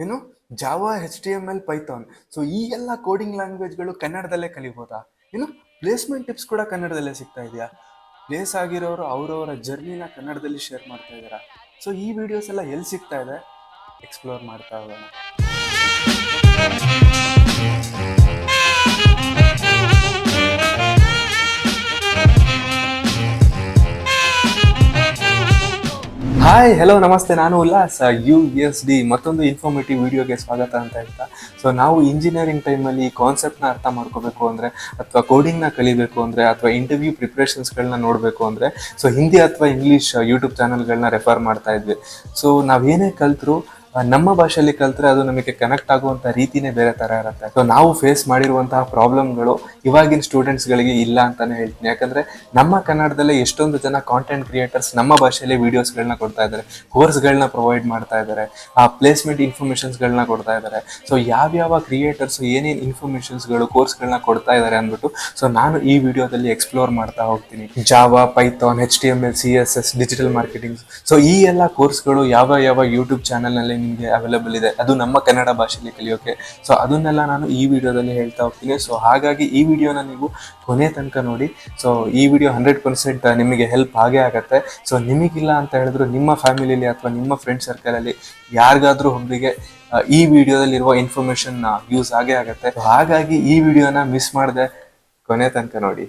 ಏನು? Java H T M L Python so ಈ ಎಲ್ಲ ಕೋಡಿಂಗ್ ಲ್ಯಾಂಗ್ವೇಜ್ಗಳು ಕನ್ನಡದಲ್ಲೇ ಕಲಿಬೋದಾ? ಏನು? ಪ್ಲೇಸ್ಮೆಂಟ್ ಟಿಪ್ಸ್ ಕೂಡ ಕನ್ನಡದಲ್ಲೇ ಸಿಗ್ತಾ ಇದೆಯಾ? ಪ್ಲೇಸ್ ಆಗಿರೋರು ಅವರವರ ಜರ್ನಿನ ಕನ್ನಡದಲ್ಲಿ ಶೇರ್ ಮಾಡ್ತಾ ಇದ್ದಾರಾ? ಸೊ ಈ ವಿಡಿಯೋಸ್ ಎಲ್ಲ ಎಲ್ಲಿ ಸಿಗ್ತಾ ಇದೆ? ಎಕ್ಸ್ಪ್ಲೋರ್ ಮಾಡ್ತಾ ಹೋಗೋಣ. ಹಾಯ್ ಹಲೋ ನಮಸ್ತೆ. ನಾನು ಉಲ್ಲಾಸ್. ಯು ಎಸ್ ಡಿ ಮತ್ತೊಂದು ಇನ್ಫಾರ್ಮೇಟಿವ್ ವಿಡಿಯೋಗೆ ಸ್ವಾಗತ ಅಂತ ಹೇಳ್ತಾ. ಸೊ ನಾವು ಇಂಜಿನಿಯರಿಂಗ್ ಟೈಮಲ್ಲಿ ಈ ಕಾನ್ಸೆಪ್ಟ್ನ ಅರ್ಥ ಮಾಡ್ಕೋಬೇಕು ಅಂದರೆ, ಅಥವಾ ಕೋಡಿಂಗ್ನ ಕಲಿಬೇಕು ಅಂದರೆ, ಅಥವಾ ಇಂಟರ್ವ್ಯೂ ಪ್ರಿಪ್ರೇಷನ್ಸ್ಗಳನ್ನ ನೋಡಬೇಕು ಅಂದರೆ ಸೊ ಹಿಂದಿ ಅಥವಾ ಇಂಗ್ಲೀಷ್ ಯೂಟ್ಯೂಬ್ ಚಾನಲ್ಗಳನ್ನ ರೆಫರ್ ಮಾಡ್ತಾ ಇದ್ವಿ. ಸೊ ನಾವೇನೇ ಕಲ್ತರು ನಮ್ಮ ಭಾಷೆಯಲ್ಲಿ ಕಲ್ತ್ರೆ ಅದು ನಮಗೆ ಕನೆಕ್ಟ್ ಆಗುವಂತ ರೀತಿನೇ ಬೇರೆ ತರ ಇರುತ್ತೆ. ಸೊ ನಾವು ಫೇಸ್ ಮಾಡಿರುವಂತಹ ಪ್ರಾಬ್ಲಮ್ಗಳು ಇವಾಗಿನ ಸ್ಟೂಡೆಂಟ್ಸ್ಗಳಿಗೆ ಇಲ್ಲ ಅಂತಾನೆ ಹೇಳ್ತೀನಿ. ಯಾಕಂದ್ರೆ ನಮ್ಮ ಕನ್ನಡದಲ್ಲೇ ಎಷ್ಟೊಂದು ಜನ ಕಾಂಟೆಂಟ್ ಕ್ರಿಯೇಟರ್ಸ್ ನಮ್ಮ ಭಾಷೆಯಲ್ಲಿ ವಿಡಿಯೋಸ್ಗಳನ್ನ ಕೊಡ್ತಾ ಇದ್ದಾರೆ. ಕೋರ್ಸ್ಗಳನ್ನ ಪ್ರೊವೈಡ್ ಮಾಡ್ತಾ ಇದ್ದಾರೆ. ಆ ಪ್ಲೇಸ್ಮೆಂಟ್ ಇನ್ಫಾರ್ಮೇಷನ್ಸ್ಗಳನ್ನ ಕೊಡ್ತಾ ಇದ್ದಾರೆ. ಸೊ ಯಾವ್ಯಾವ ಕ್ರಿಯೇಟರ್ಸ್ ಏನೇನು ಇನ್ಫಾರ್ಮೇಷನ್ಸ್ಗಳು ಕೋರ್ಸ್ಗಳನ್ನ ಕೊಡ್ತಾ ಇದ್ದಾರೆ ಅಂದ್ಬಿಟ್ಟು ಸೊ ನಾನು ಈ ವಿಡಿಯೋದಲ್ಲಿ ಎಕ್ಸ್ಪ್ಲೋರ್ ಮಾಡ್ತಾ ಹೋಗ್ತೀನಿ. Java Python H D M L C S S digital marketing so ಈ ಎಲ್ಲ ಕೋರ್ಸ್ಗಳು ಯಾವ ಯಾವ ಯೂಟ್ಯೂಬ್ ಚಾನಲ್ನಲ್ಲಿ ನಿಮಗೆ ಅವೈಲೇಬಲ್ ಇದೆ. ಅದು ನಮ್ಮ ಕನ್ನಡ ಭಾಷೆಯಲ್ಲಿ ಕಲಿಯೋಕೆ. ಸೊ ಅದನ್ನೆಲ್ಲ ನಾನು ಈ ವಿಡಿಯೋದಲ್ಲಿ ಹೇಳ್ತಾ ಹೋಗ್ತೀನಿ. ಸೊ ಹಾಗಾಗಿ ಈ ವಿಡಿಯೋನ ನೀವು ಕೊನೆ ತನಕ ನೋಡಿ. ಸೊ ಈ ವಿಡಿಯೋ ಹಂಡ್ರೆಡ್ ಪರ್ಸೆಂಟ್ ನಿಮಗೆ ಹೆಲ್ಪ್ ಆಗೇ ಆಗುತ್ತೆ. ಸೊ ನಿಮಗಿಲ್ಲ ಅಂತ ಹೇಳಿದ್ರು ನಿಮ್ಮ ಫ್ಯಾಮಿಲಿಯಲ್ಲಿ ಅಥವಾ ನಿಮ್ಮ ಫ್ರೆಂಡ್ ಸರ್ಕಲಲ್ಲಿ ಯಾರಿಗಾದ್ರೂ ಒಬ್ಬರಿಗೆ ಈ ವಿಡಿಯೋದಲ್ಲಿರುವ ಇನ್ಫಾರ್ಮೇಶನ್ ಯೂಸ್ ಆಗೇ ಆಗುತ್ತೆ. ಹಾಗಾಗಿ ಈ ವಿಡಿಯೋನ ಮಿಸ್ ಮಾಡಿದೆ ಕೊನೆ ತನಕ ನೋಡಿ.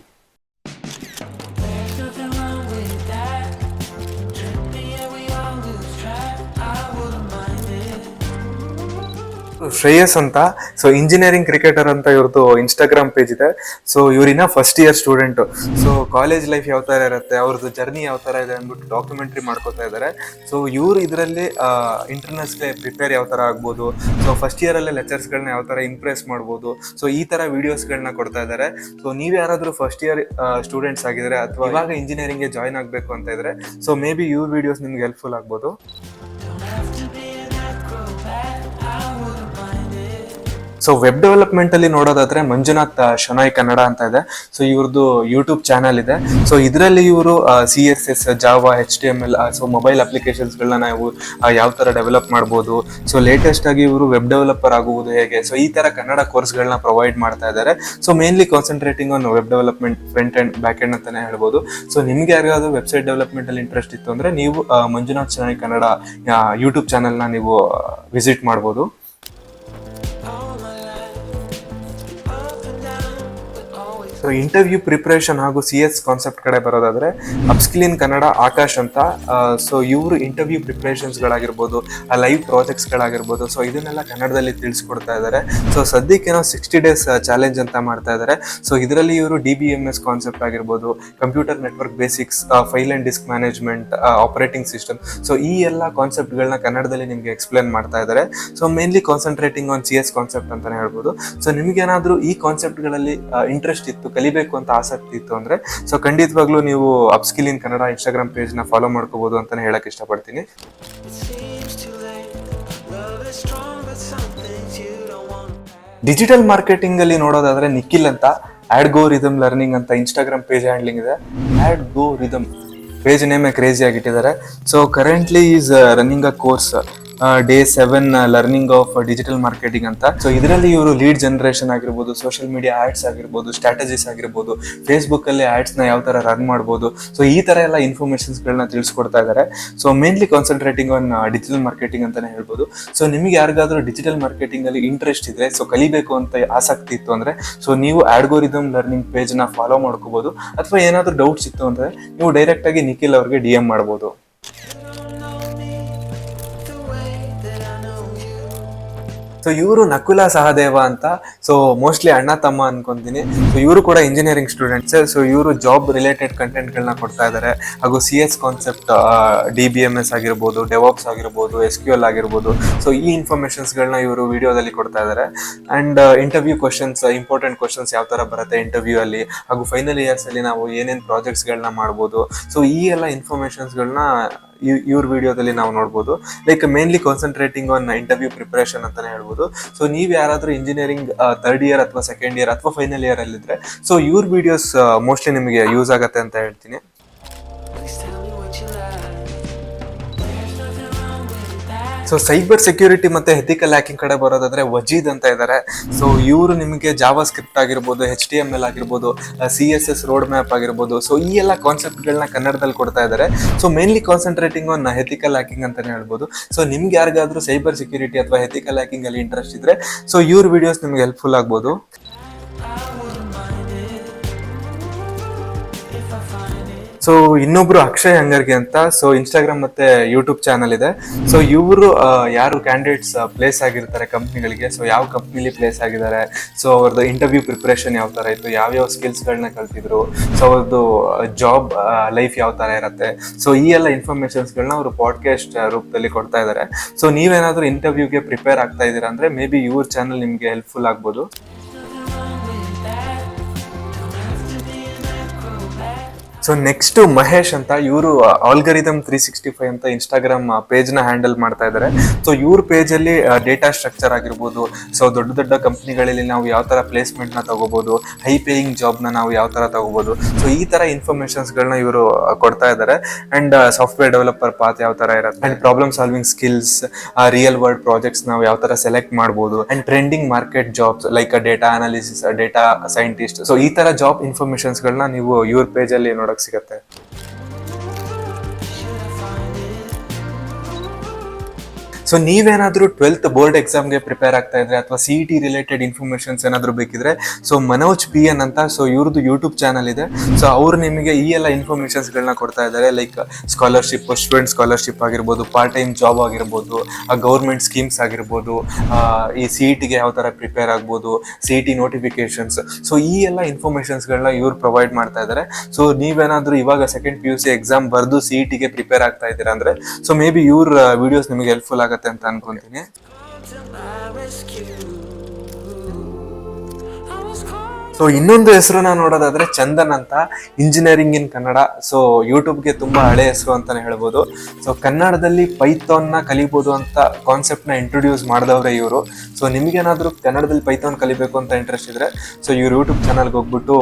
ಶ್ರೇಯಸ್ ಅಂತ. ಸೊ ಇಂಜಿನಿಯರಿಂಗ್ ಕ್ರಿಕೆಟರ್ ಅಂತ ಇವ್ರದ್ದು ಇನ್ಸ್ಟಾಗ್ರಾಮ್ ಪೇಜ್ ಇದೆ. So ಇವ್ರಿನ first year student so college life ಯಾವ ತರ ಇರುತ್ತೆ ಅವ್ರದ್ದು ಜರ್ನಿ ಯಾವ ತರ ಇದೆ ಅಂದ್ಬಿಟ್ಟು ಡಾಕ್ಯುಮೆಂಟ್ರಿ ಮಾಡ್ಕೋತಾ ಇದ್ದಾರೆ ಸೊ ಇವ್ರು ಇದರಲ್ಲಿ ಇಂಟರ್ನಲ್ಸ್ಗೆ ಪ್ರಿಪೇರ್ ಯಾವ ತರ ಆಗ್ಬೋದು? ಸೊ ಫಸ್ಟ್ ಇಯರ್ ಅಲ್ಲೇ ಲೆಕ್ಚರ್ಸ್ಗಳನ್ನ ಯಾವ ತರ ಇಂಪ್ರೆಸ್ ಮಾಡ್ಬೋದು? ಸೊ ಈ ತರ ವಿಡಿಯೋಸ್ ಗಳನ್ನ ಕೊಡ್ತಾ ಇದ್ದಾರೆ ಸೊ ನೀವು ಯಾರಾದ್ರೂ ಫಸ್ಟ್ ಇಯರ್ ಸ್ಟೂಡೆಂಟ್ಸ್ ಆಗಿದ್ರೆ ಅಥವಾ ಇವಾಗ ಇಂಜಿನಿಯರಿಂಗ್ಗೆ ಜಾಯ್ನ್ ಆಗಬೇಕು ಅಂತ ಇದ್ರೆ ಸೊ ಮೇ ಬಿ ಇವ್ರ ವಿಡಿಯೋಸ್ ನಿಮ್ಗೆ ಹೆಲ್ಪ್ಫುಲ್ ಆಗ್ಬೋದು. ಸೊ ವೆಬ್ ಡೆವಲಪ್ಮೆಂಟ್ ಅಲ್ಲಿ ನೋಡೋದಾದ್ರೆ ಮಂಜುನಾಥ್ ಶನಾಯ್ ಕನ್ನಡ ಅಂತ ಇದೆ. ಸೊ ಇವ್ರದ್ದು ಯೂಟ್ಯೂಬ್ ಚಾನಲ್ ಇದೆ. ಸೊ ಇದರಲ್ಲಿ ಇವರು C S S Java H T M L so mobile ಅಪ್ಲಿಕೇಶನ್ಸ್ಗಳನ್ನ ನಾವು ಯಾವ ತರ ಡೆವಲಪ್ ಮಾಡ್ಬೋದು. ಸೊ ಲೇಟೆಸ್ಟ್ ಆಗಿ ಇವರು ವೆಬ್ ಡೆವಲಪರ್ ಆಗುವುದು ಹೇಗೆ? ಸೊ ಈ ತರ ಕನ್ನಡ ಕೋರ್ಸ್ಗಳನ್ನ ಪ್ರೊವೈಡ್ ಮಾಡ್ತಾ ಇದ್ದಾರೆ. So mainly concentrating on web development front and back end ಅಂತಾನೆ ಹೇಳ್ಬೋದು. ಸೊ ನಿಮ್ಗೆ ಯಾರಿಗಾದ್ರೂ ವೆಬ್ಸೈಟ್ ಡೆವಲಪ್ಮೆಂಟ್ ಅಲ್ಲಿ ಇಂಟ್ರೆಸ್ಟ್ ಇತ್ತು ಅಂದ್ರೆ ನೀವು ಮಂಜುನಾಥ್ ಶನಾಯ್ ಕನ್ನಡ ಯೂಟ್ಯೂಬ್ ಚಾನಲ್ನ ನೀವು ವಿಸಿಟ್ ಮಾಡ್ಬೋದು. ಇಂಟರ್ವ್ಯೂ ಪ್ರಿಪ್ರೇಷನ್ ಹಾಗೂ ಸಿ ಎಸ್ ಕಾನ್ಸೆಪ್ಟ್ ಕಡೆ ಬರೋದಾದ್ರೆ ಅಪ್ಸ್ಕಿಲಿನ್ ಕನ್ನಡ ಆಕಾಶ್ ಅಂತ. ಸೊ ಇವರು ಇಂಟರ್ವ್ಯೂ ಪ್ರಿಪ್ರೇಷನ್ಸ್ಗಳಾಗಿರ್ಬೋದು ಲೈವ್ ಪ್ರಾಜೆಕ್ಟ್ಸ್ಗಳಾಗಿರ್ಬೋದು ಸೊ ಇದನ್ನೆಲ್ಲ ಕನ್ನಡದಲ್ಲಿ ತಿಳಿಸ್ಕೊಡ್ತಾ ಇದ್ದಾರೆ ಸೊ ಸದ್ಯಕ್ಕೆ ನಾವು ಸಿಕ್ಸ್ಟಿ ಡೇಸ್ ಚಾಲೆಂಜ್ ಅಂತ ಮಾಡ್ತಾ ಇದ್ದಾರೆ ಸೊ ಇದರಲ್ಲಿ ಇವರು D B M S concept ಆಗಿರ್ಬೋದು computer network basics file and disk management operating system so ಈ ಎಲ್ಲ ಕಾನ್ಸೆಪ್ಟ್ಗಳನ್ನ ಕನ್ನಡದಲ್ಲಿ ನಿಮಗೆ ಎಕ್ಸ್ಪ್ಲೇನ್ ಮಾಡ್ತಾ ಇದ್ದಾರೆ so mainly concentrating on C S concept ಅಂತಲೇ ಹೇಳ್ಬೋದು. ಸೊ ನಿಮಗೇನಾದರೂ ಈ ಕಾನ್ಸೆಪ್ಟ್ಗಳಲ್ಲಿ ಇಂಟ್ರೆಸ್ಟ್ ಇತ್ತು ಕಲಿಬೇಕು ಅಂತ ಆಸಕ್ತಿ ಇತ್ತು ಅಂದ್ರೆ ಸೊ ಖಂಡಿತವಾಗ್ಲೂ ನೀವು ಅಪ್ಸ್ಕಿಲ್ ಇನ್ ಕನ್ನಡ ಇನ್ಸ್ಟಾಗ್ರಾಮ್ ಪೇಜ್ನ ಫಾಲೋ ಮಾಡ್ಕೋಬಹುದು ಅಂತಾನೆ ಹೇಳಕ್ ಇಷ್ಟಪಡ್ತೀನಿ. ಡಿಜಿಟಲ್ ಮಾರ್ಕೆಟಿಂಗ್ ಅಲ್ಲಿ ನೋಡೋದಾದ್ರೆ ನಿಖಿಲ್ ಅಂತ ಆಡ್ ಗೋ ರಿದಮ್ ಲರ್ನಿಂಗ್ ಅಂತ ಇನ್ಸ್ಟಾಗ್ರಾಮ್ ಪೇಜ್ ಹ್ಯಾಂಡ್ಲಿಂಗ್ ಇದೆ. ಆಡ್ ಗೋ ರಿದಮ್ ಪೇಜ್ ನೇಮೇ crazy ಆಗಿಟ್ಟಿದ್ದಾರೆ so currently is running a course day seven learning of digital marketing ಅಂತ. ಸೊ ಇದರಲ್ಲಿ ಇವರು ಲೀಡ್ ಜನರೇಷನ್ ಆಗಿರ್ಬೋದು ಸೋಷಿಯಲ್ ಮೀಡಿಯಾ ಆಡ್ಸ್ ಆಗಿರ್ಬೋದು ಸ್ಟ್ರಾಟಜೀಸ್ ಆಗಿರ್ಬೋದು ಫೇಸ್ಬುಕ್ ಅಲ್ಲಿ ಆಡ್ಸ್ನ ಯಾವ ತರ ರನ್ ಮಾಡ್ಬೋದು. ಸೊ ಈ ತರ ಎಲ್ಲ ಇನ್ಫಾರ್ಮೇಶನ್ಸ್ ಗಳನ್ನ ತಿಳಿಸ್ಕೊಡ್ತಾ ಇದ್ದಾರೆ so mainly concentrating on digital marketing ಅಂತಾನೆ ಹೇಳ್ಬೋದು. ಸೊ ನಿಮಗೆ ಯಾರಿಗಾದ್ರೂ ಡಿಜಿಟಲ್ ಮಾರ್ಕೆಟಿಂಗ್ ಅಲ್ಲಿ ಇಂಟ್ರೆಸ್ಟ್ ಇದ್ರೆ ಸೊ ಕಲಿಬೇಕು ಅಂತ ಆಸಕ್ತಿ ಇತ್ತು ಅಂದ್ರೆ ಸೊ ನೀವು ಆಡ್ಗೋರಿದಮ್ ಲರ್ನಿಂಗ್ ಪೇಜ್ನ ಫಾಲೋ ಮಾಡ್ಕೋಬಹುದು ಅಥವಾ ಏನಾದ್ರೂ ಡೌಟ್ಸ್ ಇತ್ತು ಅಂದ್ರೆ, ನೀವು ಡೈರೆಕ್ಟ್ ಆಗಿ ನಿಖಿಲ್ ಅವ್ರಿಗೆ ಡಿ ಎಂ ಮಾಡ್ಬೋದು. ಸೊ ಇವರು ನಕುಲ ಸಹದೇವ ಅಂತ. ಸೊ ಮೋಸ್ಟ್ಲಿ ಅಣ್ಣ, ತಮ್ಮ ಅನ್ಕೊಂತೀನಿ. ಸೊ ಇವರು ಕೂಡ ಇಂಜಿನಿಯರಿಂಗ್ ಸ್ಟೂಡೆಂಟ್ಸ್ ಸೊ ಇವರು ಜಾಬ್ ರಿಲೇಟೆಡ್ ಕಂಟೆಂಟ್ಗಳನ್ನ ಕೊಡ್ತಾ ಇದ್ದಾರೆ ಹಾಗೂ C S concept D B M S ಆಗಿರ್ಬೋದು ಡೆವಾಪ್ಸ್ ಆಗಿರ್ಬೋದು ಎಸ್ ಕ್ಯೂ ಎಲ್ ಆಗಿರ್ಬೋದು. ಸೊ ಈ ಇನ್ಫಾರ್ಮೇಶನ್ಸ್ಗಳನ್ನ ಇವರು ವಿಡಿಯೋದಲ್ಲಿ ಕೊಡ್ತಾ ಇದ್ದಾರೆ and interview questions important questions ಯಾವ ತರ ಬರುತ್ತೆ ಇಂಟರ್ವ್ಯೂ ಅಲ್ಲಿ. ಹಾಗೂ ಫೈನಲ್ ಇಯರ್ಸ್ ಅಲ್ಲಿ ನಾವು ಏನೇನು ಪ್ರಾಜೆಕ್ಟ್ಸ್ಗಳನ್ನ ಮಾಡ್ಬೋದು. ಸೊ ಈ ಎಲ್ಲ ಇನ್ಫಾರ್ಮೇಶನ್ಸ್ಗಳನ್ನ ಇವ್ರ ವಿಡಿಯೋದಲ್ಲಿ ನಾವು ನೋಡ್ಬೋದು. Like mainly concentrating on interview preparation ಅಂತಾನೆ ಹೇಳ್ಬೋದು. ಸೊ ನೀವು ಯಾರಾದರೂ ಇಂಜಿನಿಯರಿಂಗ್ ಥರ್ಡ್ ಇಯರ್ ಅಥವಾ ಸೆಕೆಂಡ್ ಇಯರ್ ಅಥವಾ ಫೈನಲ್ ಇಯರ್ ಅಲ್ಲಿದ್ರೆ ಸೊ ಇವ್ರ ವಿಡಿಯೋಸ್ ಮೋಸ್ಟ್ಲಿ ನಿಮಗೆ ಯೂಸ್ ಆಗುತ್ತೆ ಅಂತ ಹೇಳ್ತೀನಿ. ಸೊ ಸೈಬರ್ ಸೆಕ್ಯೂರಿಟಿ ಮತ್ತೆ ಎಥಿಕಲ್ ಹ್ಯಾಕಿಂಗ್ ಕಡೆ ಬರೋದಾದ್ರೆ ವಜೀದ್ ಅಂತ ಇದ್ದಾರೆ ಸೊ ಇವರು ನಿಮಗೆ ಜಾವಾ ಸ್ಕ್ರಿಪ್ಟ್ ಆಗಿರ್ಬೋದು ಎಚ್ ಟಿ ಎಂ ಎಲ್ ಆಗಿರ್ಬೋದು C S S road map ಆಗಿರ್ಬೋದು ಸೊ ಈ ಎಲ್ಲ ಕಾನ್ಸೆಪ್ಟ್ಗಳನ್ನ ಕನ್ನಡದಲ್ಲಿ ಕೊಡ್ತಾ ಇದ್ದಾರೆ so mainly concentrating on ethical hacking ಅಂತಾನೆ ಹೇಳ್ಬೋದು. ಸೊ ನಿಮ್ಗೆ ಯಾರಿಗಾದ್ರೂ ಸೈಬರ್ ಸೆಕ್ಯೂರಿಟಿ ಅಥವಾ ಎಥಿಕಲ್ ಹ್ಯಾಕಿಂಗ್ ಅಲ್ಲಿ ಇಂಟ್ರೆಸ್ಟ್ ಇದ್ರೆ ಸೊ ಇವ್ರ ವಿಡಿಯೋಸ್ ನಿಮ್ಗೆ ಹೆಲ್ಪ್ಫುಲ್ ಆಗ್ಬೋದು. ಸೊ ಇನ್ನೊಬ್ರು ಅಕ್ಷಯ್ ಅಂಗರ್ಗೆ ಅಂತ ಸೊ ಇನ್ಸ್ಟಾಗ್ರಾಮ್ ಮತ್ತೆ ಯೂಟ್ಯೂಬ್ ಚಾನಲ್ ಇದೆ. ಸೊ ಇವರು ಯಾರು ಕ್ಯಾಂಡಿಡೇಟ್ಸ್ ಪ್ಲೇಸ್ ಆಗಿರ್ತಾರೆ ಕಂಪ್ನಿಗಳಿಗೆ ಸೊ ಯಾವ ಕಂಪ್ನಿಲಿ ಪ್ಲೇಸ್ ಆಗಿದ್ದಾರೆ? ಸೊ ಅವ್ರದ್ದು ಇಂಟರ್ವ್ಯೂ ಪ್ರಿಪ್ರೇಷನ್ ಯಾವ ತರ ಇತ್ತು? ಯಾವ್ಯಾವ ಸ್ಕಿಲ್ಸ್ಗಳನ್ನ ಕಲ್ತಿದ್ರು? ಸೊ ಅವ್ರದ್ದು ಜಾಬ್ ಲೈಫ್ ಯಾವ ತರ ಇರುತ್ತೆ? ಸೊ ಈ ಎಲ್ಲ ಇನ್ಫಾರ್ಮೇಶನ್ಸ್ಗಳನ್ನ ಅವರು ಪಾಡ್ಕಾಸ್ಟ್ ರೂಪದಲ್ಲಿ ಕೊಡ್ತಾ ಇದ್ದಾರೆ ಸೊ ನೀವೇನಾದ್ರೂ ಇಂಟರ್ವ್ಯೂಗೆ ಪ್ರಿಪೇರ್ ಆಗ್ತಾ ಇದ್ದೀರಾ ಅಂದರೆ ಮೇ ಬಿ ಇವ್ರ ಚಾನಲ್ ನಿಮಗೆ ಹೆಲ್ಪ್ಫುಲ್ ಆಗ್ಬೋದು. ಸೊ ನೆಕ್ಸ್ಟ್ ಮಹೇಶ್ ಅಂತ ಇವರು ಆಲ್ಗರಿದಮ್ ತ್ರೀ ಸಿಕ್ಸ್ಟಿ ಫೈವ್ ಅಂತ ಇನ್ಸ್ಟಾಗ್ರಾಮ್ ಪೇಜ್ನ ಹ್ಯಾಂಡಲ್ ಮಾಡ್ತಾ ಇದ್ದಾರೆ ಸೊ ಇವ್ರ ಪೇಜ್ ಅಲ್ಲಿ ಡೇಟಾ ಸ್ಟ್ರಕ್ಚರ್ ಆಗಿರ್ಬೋದು. ಸೊ ದೊಡ್ಡ ದೊಡ್ಡ ಕಂಪ್ನಿಗಳಲ್ಲಿ ನಾವು ಯಾವ ತರ ಪ್ಲೇಸ್ಮೆಂಟ್ನ ತಗೋಬಹುದು ಹೈ ಪೇಯಿಂಗ್ ಜಾಬ್ನ ನಾವು ಯಾವ ತರ ತಗೋಬಹುದು ಸೊ ಈ ತರ ಇನ್ಫಾರ್ಮೇಶನ್ಸ್ ಗಳನ್ನ ಇವರು ಕೊಡ್ತಾ ಇದ್ದಾರೆ ಅಂಡ್ ಸಾಫ್ಟ್ವೇರ್ ಡೆವಲಪರ್ ಪಾತ್ ಯಾವ ತರ ಇರುತ್ತೆ. And problem solving skills real world projects ನಾವು ಯಾವ ತರ ಸೆಲೆಕ್ಟ್ ಮಾಡಬಹುದು and trending market jobs like data analysis data scientist so ಈ ತರ ಜಾಬ್ ಇನ್ಫಾರ್ಮೇಶನ್ಸ್ ಗಳನ್ನ ನೀವು ಇವ್ರ ಪೇಜ್ ಅಲ್ಲಿ ನೋಡಕ್ ಸಿಗತ್ತೆ. ಸೊ ನೀವೇನಾದರೂ ಟ್ವೆಲ್ತ್ ಬೋರ್ಡ್ ಎಕ್ಸಾಮ್ಗೆ ಪ್ರಿಪೇರ್ ಆಗ್ತಾ ಇದ್ರೆ ಅಥವಾ ಸಿ ಟಿ ರಿಲೇಟೆಡ್ ಇನ್ಫಾರ್ಮೇಷನ್ಸ್ ಏನಾದರೂ ಬೇಕಿದ್ರೆ ಸೊ ಮನೋಜ್ ಪಿ ಎನ್ ಅಂತ ಸೊ ಇವ್ರದ್ದು ಯೂಟ್ಯೂಬ್ ಚಾನಲ್ ಇದೆ. ಸೊ ಅವ್ರು ನಿಮಗೆ ಈ ಎಲ್ಲ ಇನ್ಫಾರ್ಮೇಷನ್ಸ್ಗಳನ್ನ ಕೊಡ್ತಾ ಇದ್ದಾರೆ ಲೈಕ್ ಸ್ಕಾಲರ್ಶಿಪ್ ಸ್ಟೂಡೆಂಟ್ ಸ್ಕಾಲರ್ಶಿಪ್ ಆಗಿರ್ಬೋದು ಪಾರ್ಟ್ ಟೈಮ್ ಜಾಬ್ ಆಗಿರ್ಬೋದು ಗೌರ್ಮೆಂಟ್ ಸ್ಕೀಮ್ಸ್ ಆಗಿರ್ಬೋದು ಈ ಸಿ ಟಿಗೆ ಯಾವ ತರ ಪ್ರಿಪೇರ್ ಆಗ್ಬೋದು ಸಿ ಟಿ ನೋಟಿಫಿಕೇಶನ್ಸ್ ಸೊ ಈ ಎಲ್ಲ ಇನ್ಫಾರ್ಮೇಷನ್ಸ್ಗಳನ್ನ ಇವ್ರು ಪ್ರೊವೈಡ್ ಮಾಡ್ತಾ ಇದ್ದಾರೆ. ಸೊ ನೀವೇನಾದರೂ ಇವಾಗ second P U C exam ಬರೆದು ಸಿ ಟಿಗೆ ಪ್ರಿಪೇರ್ ಆಗ್ತಾ ಇದ್ದೀರಾ ಅಂದ್ರೆ ಸೊ ಮೇ ಬಿ ಇವ್ರ ವಿಡಿಯೋಸ್ ನಿಮಗೆ ಹೆಲ್ಪ್ಫುಲ್ ಆಗುತ್ತೆ. ಅಂತ ಅನ್ಕೊಂತೀನಿ ಸೊ ಇನ್ನೊಂದು ಹೆಸರನ್ನ ನೋಡೋದಾದ್ರೆ ಚಂದನ್ ಅಂತ ಇಂಜಿನಿಯರಿಂಗ್ ಇನ್ ಕನ್ನಡ ಸೊ ಯೂಟ್ಯೂಬ್ಗೆ ತುಂಬಾ ಹಳೆ ಹೆಸರು ಅಂತಾನೆ ಹೇಳ್ಬೋದು. ಸೊ ಕನ್ನಡದಲ್ಲಿ ಪೈಥಾನ್ನ ಕಲಿಬೋದು ಅಂತ ಕಾನ್ಸೆಪ್ಟ್ನ ಇಂಟ್ರೊಡ್ಯೂಸ್ ಮಾಡಿದವ್ರೆ ಇವರು. ಸೊ ನಿಮ್ಗೇನಾದ್ರೂ ಕನ್ನಡದಲ್ಲಿ ಪೈಥಾನ್ ಕಲಿಬೇಕು ಅಂತ ಇಂಟ್ರೆಸ್ಟ್ ಇದ್ರೆ ಸೊ ಇವ್ರ ಯೂಟ್ಯೂಬ್ ಚಾನಲ್ಗೆ ಹೋಗ್ಬಿಟ್ಟು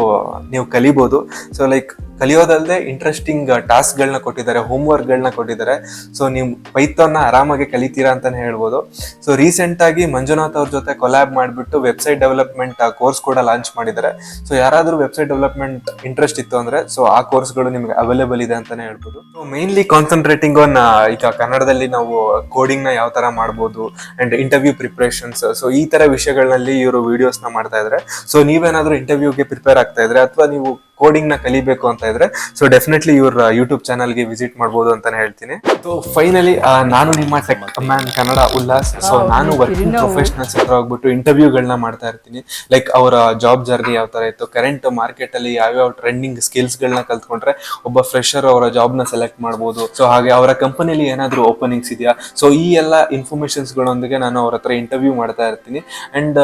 ನೀವು ಕಲಿಬೋದು. ಸೊ ಲೈಕ್ ಕಲಿಯೋದಲ್ಲದೆ ಇಂಟ್ರೆಸ್ಟಿಂಗ್ ಟಾಸ್ಕ್ಗಳನ್ನ ಕೊಟ್ಟಿದ್ದಾರೆ ಹೋಮ್ವರ್ಕ್ಗಳನ್ನ ಕೊಟ್ಟಿದ್ದಾರೆ. ಸೊ ನೀವು ಪೈಥಾನ್ನ ಆರಾಮಾಗಿ ಕಲಿತೀರಾ ಅಂತಲೇ ಹೇಳ್ಬೋದು. ಸೊ ರೀಸೆಂಟ್ ಆಗಿ ಮಂಜುನಾಥ್ ಅವ್ರ ಜೊತೆ ಕೊಲ್ಯಾಬ್ ಮಾಡಿಬಿಟ್ಟು ವೆಬ್ಸೈಟ್ ಡೆವಲಪ್ಮೆಂಟ್ ಕೋರ್ಸ್ ಕೂಡ ಲಾಂಚ್ ಮಾಡಿದ್ದಾರೆ. ಸೊ ಯಾರಾದರೂ ವೆಬ್ಸೈಟ್ ಡೆವಲಪ್ಮೆಂಟ್ ಇಂಟ್ರೆಸ್ಟ್ ಇತ್ತು ಅಂದ್ರೆ ಸೊ ಆ ಕೋರ್ಸ್ಗಳು ನಿಮ್ಗೆ ಅವೈಲೇಬಲ್ ಇದೆ ಅಂತಾನೆ ಹೇಳ್ಬೋದು. ಸೊ ಮೇನ್ಲಿ ಕಾನ್ಸಂಟ್ರೇಟಿಂಗ್ ಆನ್ ಈಗ ಕನ್ನಡದಲ್ಲಿ ನಾವು ಕೋಡಿಂಗ್ನ ಯಾವ ತರ ಮಾಡ್ಬೋದು ಅಂಡ್ ಇಂಟರ್ವ್ಯೂ ಪ್ರಿಪರೇಷನ್ಸ್ ಸೊ ಈ ತರ ವಿಷಯಗಳಲ್ಲಿ ಇವರು ವಿಡಿಯೋಸ್ನ ಮಾಡ್ತಾ ಇದ್ದಾರೆ ಸೊ ನೀವೇನಾದ್ರೂ ಇಂಟರ್ವ್ಯೂಗೆ ಪ್ರಿಪೇರ್ ಆಗ್ತಾ ಇದ್ರೆ, ಅಥವಾ ನೀವು ಕೋಡಿಂಗ್ನ ಕಲಿಬೇಕು ಅಂತ ಇದ್ರೆ ಸೊ ಡೆಫಿನೆಟ್ಲಿ ಇವ್ರ ಯೂಟ್ಯೂಬ್ ಚಾನಲ್ಗೆ ವಿಸಿಟ್ ಮಾಡಬಹುದು ಅಂತಾನೆ ಹೇಳ್ತೀನಿ. ಸೊ ಫೈನಲಿ ನಾನು ನಿಮ್ಮ tech man Kannada Ullas. So ನಾನು ವರ್ಕಿಂಗ್ ಪ್ರೊಫೆಷನಲ್ಸ್ ಹತ್ರ ಹೋಗ್ಬಿಟ್ಟು ಇಂಟರ್ವ್ಯೂಗಳನ್ನ ಮಾಡ್ತಾ ಇರ್ತೀನಿ. ಲೈಕ್ ಅವರ ಜಾಬ್ ಜರ್ನಿ ಯಾವ ತರ ಇತ್ತು ಕರೆಂಟ್ ಮಾರ್ಕೆಟ್ ಅಲ್ಲಿ ಯಾವ್ಯಾವ ಟ್ರೆಂಡಿಂಗ್ ಸ್ಕಿಲ್ಸ್ ಗಳನ್ನ ಕಲ್ತ್ಕೊಂಡ್ರೆ ಒಬ್ಬ ಫ್ರೆಶರ್ ಅವರ ಜಾಬ್ನ ಸೆಲೆಕ್ಟ್ ಮಾಡಬಹುದು ಸೊ ಹಾಗೆ ಅವರ ಕಂಪನಿಲಿ ಏನಾದ್ರೂ ಓಪನಿಂಗ್ಸ್ ಇದೆಯಾ? ಸೊ ಈ ಎಲ್ಲ ಇನ್ಫಾರ್ಮೇಶನ್ಸ್ ಗಳೊಂದಿಗೆ ನಾನು ಅವ್ರ ಹತ್ರ ಇಂಟರ್ವ್ಯೂ ಮಾಡ್ತಾ ಇರ್ತೀನಿ. ಅಂಡ್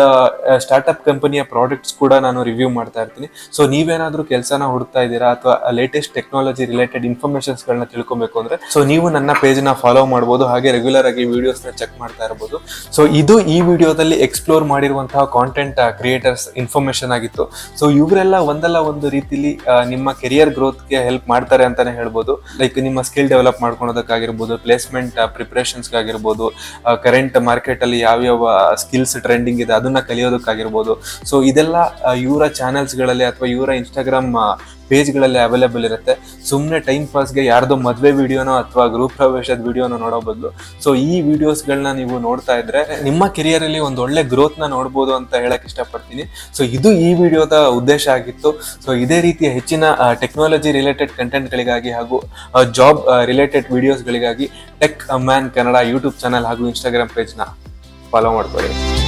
ಸ್ಟಾರ್ಟ್ಅಪ್ ಕಂಪನಿಯ ಪ್ರಾಡಕ್ಟ್ಸ್ ಕೂಡ ನಾನು ರಿವ್ಯೂ ಮಾಡ್ತಾ ಇರ್ತೀನಿ. ಸೊ ನೀವೇನಾದ್ರೂ ಕೆಲಸನ ಹುಡುಕ್ತಾ ಇದ್ದೀರಾ ಅಥವಾ ಲೇಟೆಸ್ಟ್ ಟೆಕ್ನಾಲಜಿ ರಿಲೇಟೆಡ್ ಇನ್ಫಾರ್ಮೇಶನ್ಸ್ ಗಳನ್ನ ತಿಳ್ಕೊಬೇಕು ಅಂದ್ರೆ ಸೊ ನೀವು ನನ್ನ ಪೇಜ್ನ ಫಾಲೋ ಮಾಡಬಹುದು ಹಾಗೆ ರೆಗ್ಯುಲರ್ ಆಗಿ ವಿಡಿಯೋಸ್ನ ಚೆಕ್ ಮಾಡ್ತಾ ಇರಬಹುದು ಸೊ ಇದು ಈ ವಿಡಿಯೋದಲ್ಲಿ ಎಕ್ಸ್ಪ್ಲೋರ್ ಮಾಡಿರುವಂತಹ ಕಾಂಟೆಂಟ್ ಕ್ರಿಯೇಟರ್ಸ್ ಇನ್ಫಾರ್ಮೇಶನ್ ಆಗಿತ್ತು. ಸೊ ಇವರೆಲ್ಲ ಒಂದಲ್ಲ ಒಂದು ರೀತಿಲಿ ನಿಮ್ಮ ಕೆರಿಯರ್ ಗ್ರೋತ್ಗೆ ಹೆಲ್ಪ್ ಮಾಡ್ತಾರೆ ಅಂತಾನೆ ಹೇಳ್ಬೋದು. ಲೈಕ್ ನಿಮ್ಮ ಸ್ಕಿಲ್ ಡೆವಲಪ್ ಮಾಡ್ಕೊಳೋದಕ್ಕಾಗಿರ್ಬೋದು ಪ್ಲೇಸ್ಮೆಂಟ್ ಪ್ರಿಪ್ರೇಷನ್ಸ್ ಆಗಿರ್ಬೋದು ಕರೆಂಟ್ ಮಾರ್ಕೆಟ್ ಅಲ್ಲಿ ಯಾವ್ಯಾವ ಸ್ಕಿಲ್ಸ್ ಟ್ರೆಂಡಿಂಗ್ ಇದೆ, ಅದನ್ನ ಕಲಿಯೋದಕ್ಕಾಗಿರ್ಬೋದು. ಸೊ ಇದೆಲ್ಲ ಇವರ ಚಾನೆಲ್ಸ್ಗಳಲ್ಲಿ ಅಥವಾ ಇವರ ಇನ್ಸ್ಟಾಗ್ರಾಮ್ ಪೇಜ್ಗಳಲ್ಲಿ ಅವೈಲೇಬಲ್ ಇರುತ್ತೆ. ಸುಮ್ಮನೆ ಟೈಮ್ ಪಾಸ್ಗೆ ಯಾರ್ದೋ ಮದುವೆ ವಿಡಿಯೋನೋ ಅಥವಾ ಗ್ರೂಪ್ ಪ್ರವೇಶದ ವಿಡಿಯೋನೋ ನೋಡೋ ಬದಲು. ಸೊ ಈ ವಿಡಿಯೋಸ್ಗಳನ್ನ ನೀವು ನೋಡ್ತಾ ಇದ್ರೆ, ನಿಮ್ಮ ಕೆರಿಯರ್ ಅಲ್ಲಿ ಒಂದು ಒಳ್ಳೆ ಗ್ರೋತ್ನ ನೋಡ್ಬೋದು ಅಂತ ಹೇಳಕ್ ಇಷ್ಟಪಡ್ತೀನಿ. ಸೊ ಇದು ಈ ವಿಡಿಯೋದ ಉದ್ದೇಶ ಆಗಿತ್ತು. ಸೊ ಇದೇ ರೀತಿಯ ಹೆಚ್ಚಿನ ಟೆಕ್ನಾಲಜಿ ರಿಲೇಟೆಡ್ ಕಂಟೆಂಟ್ಗಳಿಗಾಗಿ ಹಾಗೂ job related ವಿಡಿಯೋಸ್ಗಳಿಗಾಗಿ tech man Kannada YouTube channel ಹಾಗೂ ಇನ್ಸ್ಟಾಗ್ರಾಮ್ ಪೇಜ್ನ ಫಾಲೋ ಮಾಡ್ಕೊಳ್ಳಿ.